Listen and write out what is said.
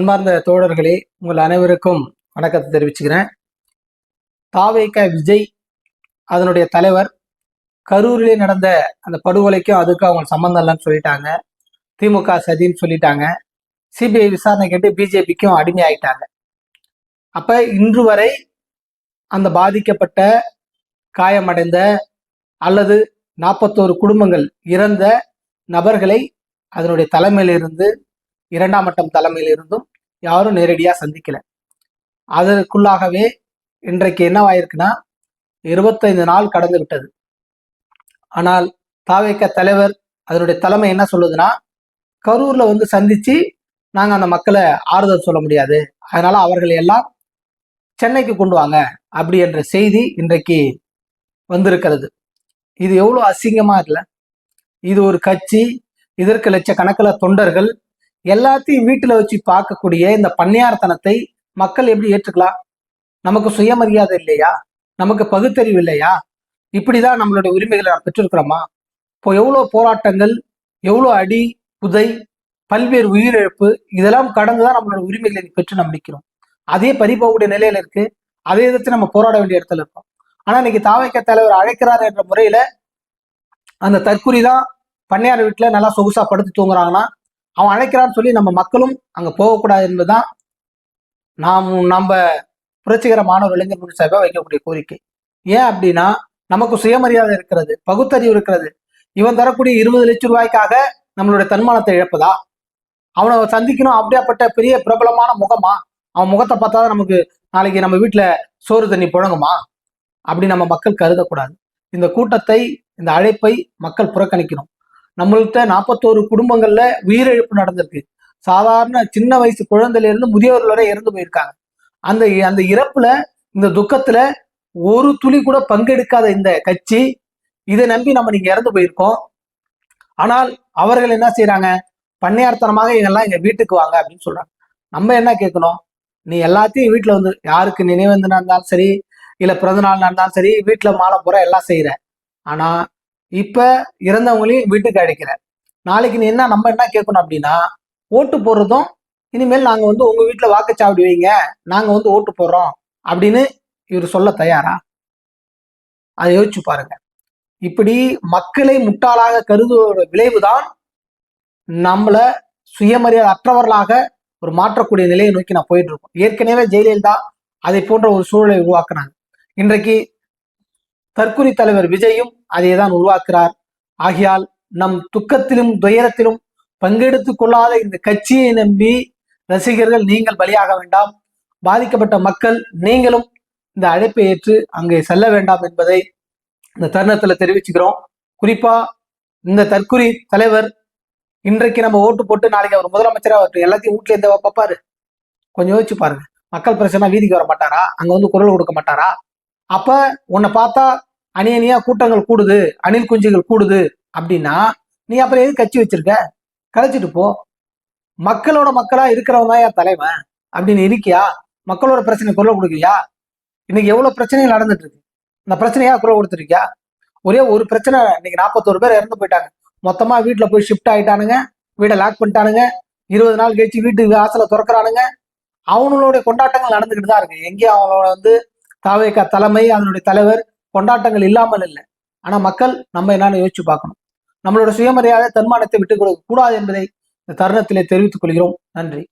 அன்பார்ந்த தோழர்களே உங்கள் அனைவருக்கும் வணக்கத்தை தெரிவிச்சுக்கிறேன். தாவேக விஜய் அதனுடைய தலைவர் கரூரிலே நடந்த அந்த படுகொலைக்கும் அதுக்கும் அவங்க சம்மந்தம் இல்லைன்னு சொல்லிட்டாங்க. திமுக சதின்னு சொல்லிட்டாங்க. சிபிஐ விசாரணை கேட்டு பிஜேபிக்கும் அடிமையாயிட்டாங்க அப்ப இன்று வரை அந்த பாதிக்கப்பட்ட காயமடைந்த அல்லது நாற்பத்தோரு குடும்பங்கள் இறந்த நபர்களை அதனுடைய தலைமையிலிருந்து இரண்டாம் மட்டம் தலைமையிலிருந்தும் யாரும் நேரடியாக சந்திக்கல. அதற்குள்ளாகவே இன்றைக்கு என்னவாயிருக்குன்னா இருபத்தைந்து நாள் கடந்து விட்டது. ஆனால் தாவேக்க தலைவர் அதனுடைய தலைமை என்ன சொல்லுதுன்னா கரூர்ல வந்து சந்திச்சு நாங்கள் அந்த மக்களை ஆறுதல் சொல்ல முடியாது. அதனால அவர்களை எல்லாம் சென்னைக்கு கொண்டு வாங்க அப்படி என்ற செய்தி இன்றைக்கு வந்திருக்கிறது. இது எவ்வளோ அசிங்கமா இல்லை இது ஒரு கட்சி இதற்கு லட்சக்கணக்கில் தொண்டர்கள் எல்லாத்தையும் வீட்டுல வச்சு பார்க்கக்கூடிய இந்த பண்ணையார்த்தனத்தை மக்கள் எப்படி ஏற்றுக்கலாம்? நமக்கு சுயமரியாதை இல்லையா? நமக்கு பகுத்தறிவு இல்லையா? இப்படிதான் நம்மளுடைய உரிமைகளை நாம் பெற்றிருக்கிறோமா? இப்போ எவ்வளோ போராட்டங்கள் எவ்வளோ அடி புதை பல்வேறு உயிரிழப்பு இதெல்லாம் கடந்துதான் நம்மளோட உரிமைகளை பெற்று நம்ம நிற்கிறோம். அதே பறிபோகக்கூடிய நிலையில இருக்கு. அதே எதிர்த்து நம்ம போராட வேண்டிய இடத்துல இருக்கோம். ஆனா இன்னைக்கு தாவைக்க தலைவர் அழைக்கிறார் என்ற முறையில அந்த தற்குறி தான் பண்ணையார் வீட்டுல நல்லா சொகுசா படுத்து தூங்குறாங்கன்னா அவன் அழைக்கிறான்னு சொல்லி நம்ம மக்களும் அங்க போகக்கூடாது என்பதுதான் நாம் நம்ம புரட்சிகர மாணவர் இளைஞர் முன்னணி சார்பாக வைக்கக்கூடிய கோரிக்கை. ஏன் அப்படின்னா நமக்கு சுயமரியாதை இருக்கிறது பகுத்தறிவு இருக்கிறது. இவன் தரக்கூடிய இருபது லட்சம் ரூபாய்க்காக நம்மளுடைய தன்மானத்தை இழப்பதா? அவனை சந்திக்கணும் அப்படியாப்பட்ட பெரிய பிரபலமான முகமா? அவன் முகத்தை பார்த்தா நமக்கு நாளைக்கு நம்ம வீட்டுல சோறு தண்ணி புழங்குமா? அப்படி நம்ம மக்கள் கருதக்கூடாது. இந்த கூட்டத்தை இந்த அழைப்பை மக்கள் புறக்கணிக்கணும். நம்மள்கிட்ட நாற்பத்தோரு குடும்பங்கள்ல உயிரிழப்பு நடந்திருக்கு. சாதாரண சின்ன வயசு குழந்தையில இருந்து முதியவர்கள் வரை இறந்து போயிருக்காங்க. அந்த அந்த இறப்புல இந்த துக்கத்துல ஒரு துளி கூட பங்கெடுக்காத இந்த கட்சி இதை நம்பி நம்ம நீங்க இறந்து போயிருக்கோம். ஆனால் அவர்கள் என்ன செய்யறாங்க பண்ணையார்த்தனமாக இதெல்லாம் எங்க வீட்டுக்கு வாங்க அப்படின்னு சொல்றாங்க. நம்ம என்ன கேட்கணும்? நீ எல்லாத்தையும் வீட்டுல வந்து யாருக்கு நினைவேந்தனா இருந்தாலும் சரி இல்ல பிறந்த நாள் இருந்தாலும் சரி வீட்டுல மாலை போற எல்லாம் செய்யற ஆனா இப்ப இறந்தவங்களையும் வீட்டுக்கு அழைக்கிற நாளைக்கு நீ என்ன நம்ம என்ன கேட்கணும் அப்படின்னா ஓட்டு போடுறதும் இனிமேல் நாங்க வந்து உங்க வீட்டுல வாக்குச்சாவடி வைங்க நாங்க வந்து ஓட்டு போடுறோம் அப்படின்னு இவர் சொல்ல தயாரா? அதை யோசிச்சு பாருங்க. இப்படி மக்களை முட்டாளாக கருதுவோட விளைவுதான் நம்மளை சுயமரியாதை அற்றவர்களாக ஒரு மாற்றக்கூடிய நிலையை நோக்கி நான் போயிட்டு இருக்கோம். ஏற்கனவே ஜெயலலிதா அதை போன்ற ஒரு சூழலை உருவாக்குனாங்க. இன்றைக்கு தற்கொலை தலைவர் விஜயும் அதை தான் உருவாக்குறார். ஆகையால் நம் துக்கத்திலும் துயரத்திலும் பங்கெடுத்துக் கொள்ளாத இந்த கட்சியை நம்பி ரசிகர்கள் நீங்கள் பலியாக வேண்டாம். பாதிக்கப்பட்ட மக்கள் நீங்களும் இந்த அழைப்பை ஏற்று அங்கே செல்ல வேண்டாம் என்பதை இந்த தருணத்துல தெரிவிச்சுக்கிறோம். குறிப்பா இந்த தற்குறி தலைவர் இன்றைக்கு நம்ம ஓட்டு போட்டு நாளைக்கு அவர் முதலமைச்சர் அவர் எல்லாத்தையும் வீட்டுல இருந்த பார்ப்பாரு. கொஞ்சம் யோசிச்சு பாருங்க. மக்கள் பிரச்சனை வீதிக்கு வர மாட்டாரா? அங்க வந்து குரல் கொடுக்க மாட்டாரா? அப்ப உன்னை பார்த்தா அணி அணியா கூட்டங்கள் கூடுது அணில் குஞ்சுகள் கூடுது அப்படின்னா நீ அப்புறம் எது கட்சி வச்சிருக்க? கழிச்சிட்டு போ. மக்களோட மக்களா இருக்கிறவன் தான் என் தலைவன் அப்படின்னு இருக்கியா? மக்களோட பிரச்சனை குரல் கொடுக்கலையா இன்னைக்கு எவ்வளவு பிரச்சனைகள் நடந்துட்டு இருக்கு? இந்த பிரச்சனையா குரல் கொடுத்துருக்கியா? ஒரே ஒரு பிரச்சனை இன்னைக்கு நாற்பத்தோரு பேர் இறந்து போயிட்டாங்க. மொத்தமா வீட்டுல போய் ஷிஃப்ட் ஆயிட்டானுங்க வீடை லாக் பண்ணிட்டானுங்க இருபது நாள் கழிச்சு வீட்டுக்கு வாசல திறக்கிறானுங்க. அவனுடைய கொண்டாட்டங்கள் நடந்துகிட்டு தான் இருக்கு. எங்கேயும் அவங்களோட வந்து தாவேக்கா தலைமை அதனுடைய தலைவர் கொண்டாட்டங்கள் இல்லாமல் இல்லை. ஆனா மக்கள் நம்ம என்னன்னு யோசிச்சு பார்க்கணும். நம்மளோட சுயமரியாதை தன்மானத்தை விட்டுக் கொடுக்க கூடாது என்பதை இந்த தருணத்திலே தெரிவித்துக் கொள்கிறோம். நன்றி.